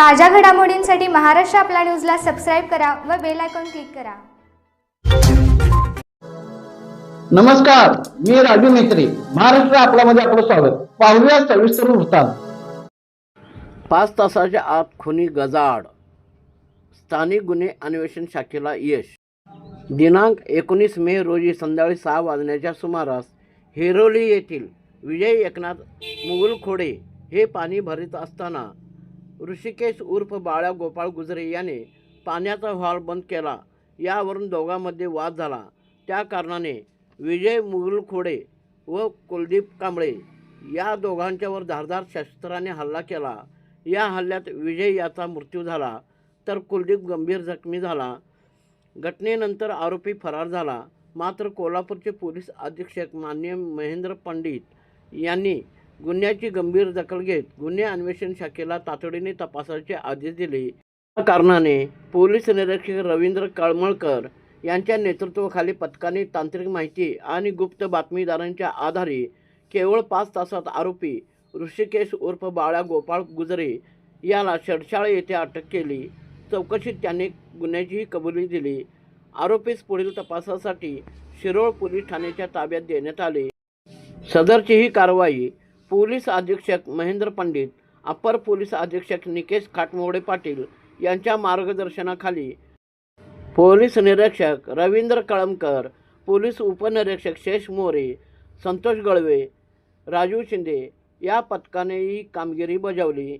ताज्या घडामोडींसाठी महाराष्ट्र आपला न्यूजला सबस्क्राईब करा व बेल आयकॉन क्लिक करा. नमस्कार मी राजू मेत्री महाराष्ट्र आपल्यामध्ये आपलं स्वागत. पाहूया सविस्तर वृत्तांत. पाच तासाच्या आत खुनी गजाड स्थानिक गुन्हे अन्वेषण शाखेला यश. दिनांक एकोणीस मे रोजी संध्याकाळी सहा वाजण्याच्या सुमारास हिरोली येथील विजय एकनाथ मुगलखोडे हे पाणी भरीत असताना ऋषिकेश उर्फ बाळा गोपाळ गुजरे याने पाण्याचा व्हॉल बंद केला. यावरून दोघांमध्ये वाद झाला. त्या कारणाने विजय मुगलखोडे व कुलदीप कांबळे या दोघांच्यावर धारदार शस्त्राने हल्ला केला. या हल्ल्यात विजय याचा मृत्यू झाला तर कुलदीप गंभीर जखमी झाला. घटनेनंतर आरोपी फरार झाला. मात्र कोल्हापूरचे पोलीस अधीक्षक मान्य महेंद्र पंडित यांनी गुन्ह्याची गंभीर दखल घेत गुन्हे अन्वेषण शाखेला तातडीने तपासाचे आदेश दिले. या कारणाने पोलीस निरीक्षक रवींद्र कळमळकर यांच्या नेतृत्वाखाली पथकाने तांत्रिक माहिती आणि गुप्त बातमीदारांच्या आधारे केवळ पाच तासात आरोपी ऋषिकेश उर्फ बाळा गोपाळ गुजरे याला शडशाळ येथे अटक केली. चौकशीत त्याने गुन्ह्याचीही कबुली दिली. आरोपीस पुढील तपासासाठी शिरोळ पोलीस ठाण्याच्या ताब्यात देण्यात आले. सदरची ही कारवाई पोलीस अधीक्षक महेंद्र पंडित अप्पर पोलीस अधीक्षक निकेश खाटमोडे पाटील यांच्या मार्गदर्शनाखाली. पोलीस निरीक्षक रवींद्र कळमकर पोलीस उपनिरीक्षक शेष मोरे संतोष गळवे राजू शिंदे या पथकाने ही कामगिरी बजावली.